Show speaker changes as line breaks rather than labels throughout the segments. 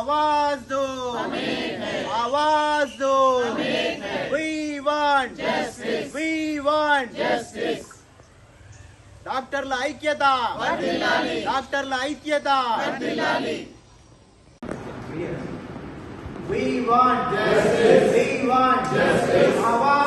Want आवाज दो आवाज दो वी वांट वी वांट డాక్టర్ల ఐక్యత డాక్టర్ల ఐక్యత We want justice. We want justice. आवाज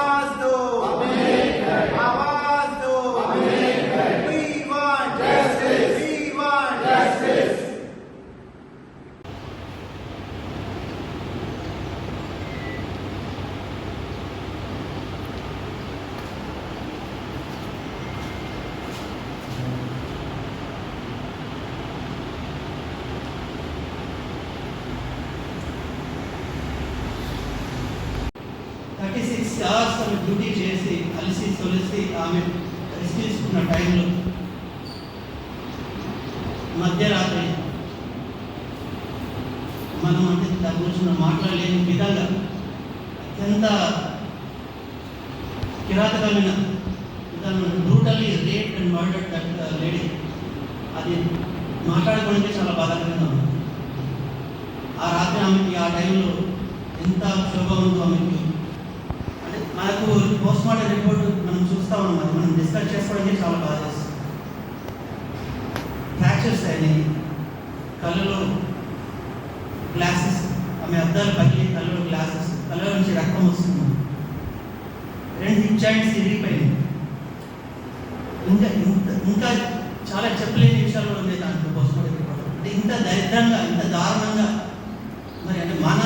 thirty six hours ఆమె డ్యూటీ చేసి కలిసి తొలిసి ఆమె రెస్ట్ తీసుకున్న టైంలో మధ్యరాత్రి మనం అంటే దాని గురించి మాట్లాడలేని విధంగా అత్యంత కిరాతకమైన విధానం brutally raped and murder that lady అది మాట్లాడుకోవడానికి చాలా బాధాకరంగా ఉంది. ఆ రాత్రి ఆమెకి ఆ టైంలో ఎంత క్షోభ ఉందో ఆమెకి నాకు మనకు పోస్ట్ మార్టం రిపోర్ట్ మనం చూస్తా ఉన్నాం. అది మనం డిస్కస్ చేసుకోవడానికి చాలా బాధ చేస్తుంది. ఫ్రాక్చర్స్ అయినాయి. కళ్ళలో గ్లాసెస్ ఆమె అద్దాలు పగిలి కళ్ళలో గ్లాసెస్ కళ్ళ నుంచి రక్తం వస్తుంది. రెండు హిప్ జాయింట్స్ ఇరిగిపోయినాయి. ఇంకా ఇంత ఇంకా చాలా చెప్పలేని విషయాలు కూడా ఉన్నాయి దాంట్లో పోస్ట్ మార్టం రిపోర్ట్ అంటే ఇంత దరిద్రంగా ఇంత దారుణంగా మరి అంటే మన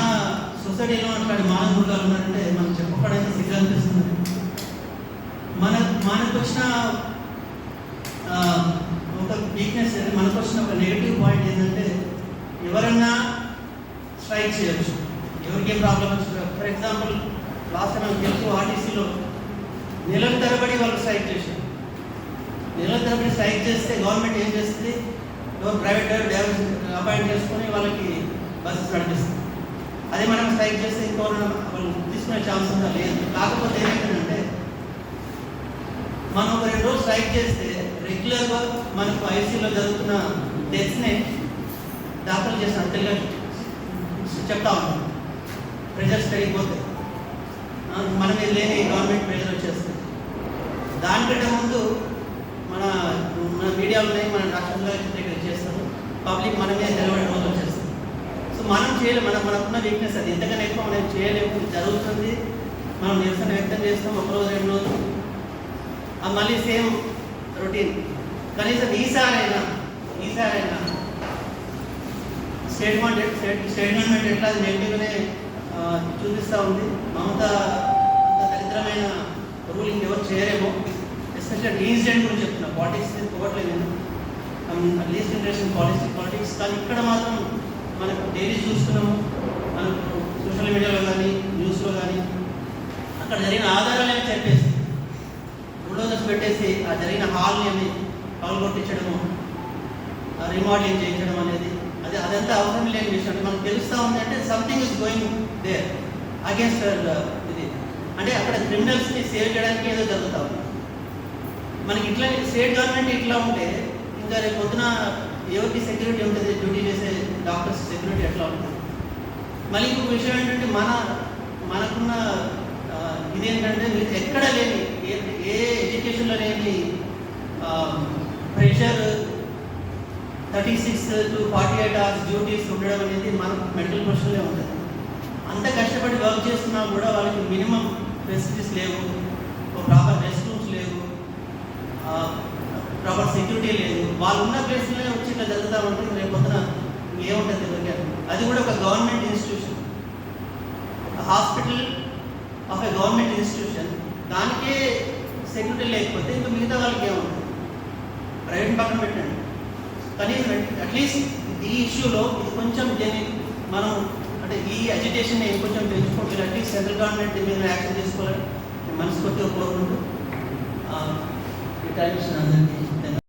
సొసైటీలో అట్లాంటి మానవ మృగాలు ఉన్నారంటే మనం చెప్పుకోవడానికి సిగ్గు అనిపిస్తుంది మన మనకు వచ్చిన ఒక వీక్నెస్ మనకు వచ్చిన ఒక నెగిటివ్ పాయింట్ ఏంటంటే ఎవరన్నా స్ట్రైక్ చేయొచ్చు. ఎవరికి ఏం ప్రాబ్లం వచ్చిందో ఫర్ ఎగ్జాంపుల్ లాస్ట్ టైం తెలుసు ఆర్టీసీలో నెలల తరబడి వాళ్ళు స్ట్రైక్ చేశారు. నెలల తరబడి స్ట్రైక్ చేస్తే గవర్నమెంట్ ఏం చేస్తుంది? ఎవరు ప్రైవేట్ డ్రైవర్ అపాయింట్ చేసుకొని వాళ్ళకి బస్సెస్ నడిపిస్తుంది. అదే మనం స్ట్రైక్ చేస్తే ఇంకోరు వాళ్ళు తీసుకునే ఛాన్స్ ఉందా? లేదు. కాకపోతే ఏమైందంటే మనం ఒక రెండు రోజులు స్ట్రైక్ చేస్తే రెగ్యులర్గా మనకు ఐసీలో జరుగుతున్న డెత్స్ని దాఖలు చేసిన అంతేగా చెప్తా ఉంటాం ప్రెజర్స్ పెరిగిపోతే మన మీద లేని గవర్నమెంట్ ప్రెజర్ వచ్చేస్తుంది. దానికంటే ముందు మన మన మీడియాలో మన రాష్ట్రంలో చేస్తారు. పబ్లిక్ మన మీద నిలబడి సో మనం చేయలేము మనం మనకున్న వీక్నెస్ అది. ఎంతకన్నా ఎక్కువ మనం చేయలేము జరుగుతుంది. మనం నిరసన వ్యక్తం చేస్తాం ఒకరోజు రెండు రోజులు. ఆ మళ్ళీ సేమ్ రొటీన్ కనీసం ఈసారైనా ఈసారైనా స్టేట్మెంట్ స్టేట్మెంట్ ఎట్లా అది నెగిటివ్గానే చూపిస్తూ ఉంది. మమత దరిద్రమైన రూలింగ్ ఎవరు చేయలేమో ఎస్పెషల్ ఇన్సిడెంట్ గురించి చెప్తున్నా. పాలిటిక్స్ పోవట్లేదు నేను లీస్ట్ జనరేషన్ పాలిటిక్స్ పాలిటిక్స్ కానీ ఇక్కడ మాత్రం మనకు డైలీ చూస్తున్నాము మనకు సోషల్ మీడియాలో కానీ న్యూస్లో కానీ అక్కడ జరిగిన ఆధారాలు ఏమి చెప్పేసి బుల్డోజర్స్ పెట్టేసి ఆ జరిగిన హాల్ని ఏమి పగలు కొట్టించడము రిమోడలింగ్ చేయించడం అనేది అది అదంతా అవసరం లేని విషయం. అంటే మనకు తెలుస్తూ ఉంది అంటే something is going there against ఇది. అంటే అక్కడ క్రిమినల్స్ని సేవ్ చేయడానికి ఏదో జరుగుతూ ఉంది. మనకి ఇట్లా స్టేట్ గవర్నమెంట్ ఇట్లా ఉంటే ఇంకా రేపు పొద్దున ఎవరికి సెక్యూరిటీ ఉంటుంది డ్యూటీ చేసే డాక్టర్స్ సెక్యూరిటీ ఎట్లా ఉంటుంది? మళ్ళీ ఇంకొక విషయం ఏంటంటే మన మనకున్న ఇదేంటంటే మీరు ఎక్కడ లేని ఏ ఏ ఎడ్యుకేషన్లో లేని pressure thirty six to forty eight hours duties ఉండడం అనేది మనకు మెంటల్ ప్రెషర్లే ఉంటుంది. అంత కష్టపడి వర్క్ చేస్తున్నా కూడా వాళ్ళకి మినిమం ఫెసిలిటీస్ లేవు ప్రాపర్ రెస్ట్ రూమ్స్ లేవు ప్రాపర్ సెక్యూరిటీ లేదు. వాళ్ళు ఉన్న ప్లేస్లోనే వచ్చి ఇట్లా జరుగుతా ఉంటుంది రేపు పొద్దున ఏముంటుంది ఎవరికి అది కూడా ఒక government institution hospital of a government institution దానికే సెక్యూరిటీ లేకపోతే ఇంకా మిగతా వాళ్ళకి ఏముంటుంది ప్రైవేట్ పక్కన పెట్టండి. కనీసం అట్లీస్ట్ ఈ ఇష్యూలో ఇది కొంచెం దీన్ని మనం అంటే ఈ అజిటేషన్ కొంచెం పెంచుకుంటే అట్లీస్ట్ సెంట్రల్ గవర్నమెంట్ దీని మీద యాక్షన్ తీసుకోవాలని నేను మనస్ఫూర్తిగా కోరుకుంటూ ఈ టైం అందరికీ